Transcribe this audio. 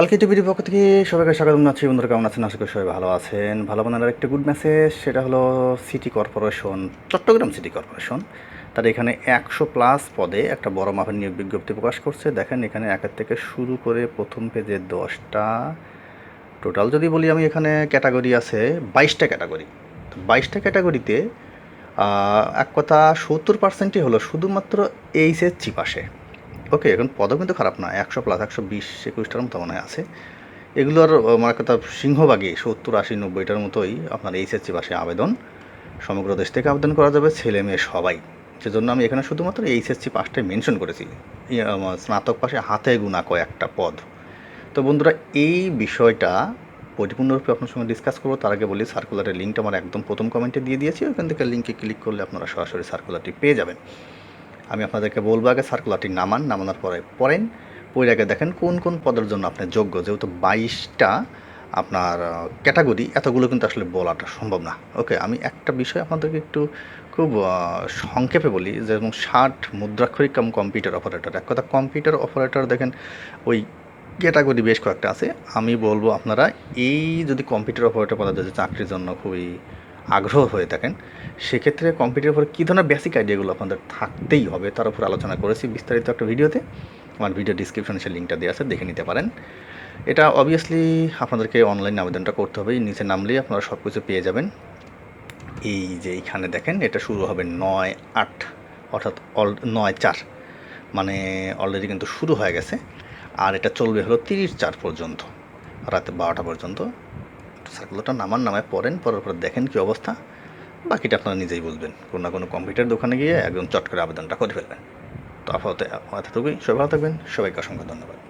পালকি টিভির পক্ষ থেকে সবাইকে স্বাগত জানাচ্ছি বন্ধুরা, কেমন আছেন? আশা করি সবাই ভালো আছেন। ভালো বানানোর একটা গুড মেসেজ সেটা হলো city corporation Chittagong city corporation তার এখানে একশো প্লাস পদে একটা বড় মাপের নিয়োগ বিজ্ঞপ্তি প্রকাশ করছে। দেখেন, এখানে একের থেকে শুরু করে প্রথম পেজে দশটা টোটাল যদি বলি আমি এখানে ক্যাটাগরি আছে বাইশটা ক্যাটাগরি তো বাইশটা ক্যাটাগরিতে এক কথা সত্তর পার্সেন্টই হলো শুধুমাত্র এইচএসসি পাশে। ওকে, এখন পদও কিন্তু খারাপ না একশো প্লাস একশো বিশ, একুশটার মতো মনে হয় আছে। এগুলোর মানে কথা সিংহভাগই, সত্তর, আশি, নব্বইটার মতোই আপনার এইচএসসি পাশে আবেদন। সমগ্র দেশ থেকে আবেদন করা যাবে ছেলে মেয়ে সবাই। সেজন্য আমি এখানে শুধুমাত্র এইচএসসি পাশটাই মেনশন করেছি। স্নাতক পাশে হাতে গুণা কয়েকটা পদ। তো বন্ধুরা, এই বিষয়টা পরিপূর্ণরূপে আপনার সঙ্গে ডিসকাস করব। তার আগে বলি সার্কুলারের লিঙ্কটা আমার একদম প্রথম কমেন্টে দিয়ে দিয়েছি। ওখান থেকে লিঙ্কে ক্লিক করলে আপনারা সরাসরি সার্কুলারটি পেয়ে যাবেন। আমি আপনাদেরকে বলব আগে সার্কুলারটি নামান, নামানোর পরে পড়েন। পড়ে দেখেন কোন কোন পদের জন্য আপনি যোগ্য। যেহেতু বাইশটা আপনার ক্যাটাগরি এতগুলো কিন্তু আসলে বলাটা সম্ভব না। ওকে, আমি একটা বিষয় আপনাদেরকে একটু খুব সংক্ষেপে বলি যেমন ষাট মুদ্রাক্ষরিক কাম কম্পিউটার অপারেটর এক কথা কম্পিউটার অপারেটর দেখেন, ওই ক্যাটাগরি বেশ কয়েকটা আছে। আমি বলব আপনারা এই যদি কম্পিউটার অপারেটর পদে চাকরির জন্য খুবই আগ্রহ হয়ে থাকেন, সেক্ষেত্রে কম্পিউটারের উপরে কী ধরনের বেসিক আইডিয়াগুলো আপনাদের থাকতেই হবে তার উপর আলোচনা করেছি বিস্তারিত একটা ভিডিওতে। আমার ভিডিও ডিসক্রিপশনে সে লিঙ্কটা দেওয়া আছে, দেখে নিতে পারেন। এটা অবভিয়াসলি আপনাদেরকে অনলাইন আবেদনটা করতে হবে নিচে নামলেই আপনারা সব কিছু পেয়ে যাবেন। এই যে এইখানে দেখেন, এটা শুরু হবে নয় আট, অর্থাৎ অল, নয় চার মানে অলরেডি কিন্তু শুরু হয়ে গেছে। আর এটা চলবে হলো তিরিশ চার পর্যন্ত, রাতে বারোটা পর্যন্ত। সার্কুলারটা নামার নামায় পড়েন পরের পর দেখেন কি অবস্থা। বাকিটা আপনারা নিজেই বুঝবেন কোনো না কোনো কম্পিউটার দোকানে গিয়ে একদম চট করে আবেদনটা করে ফেলবেন। তো আপাতত এতটুকুই। সবাই ভালো থাকবেন। সবাইকে অসংখ্য ধন্যবাদ।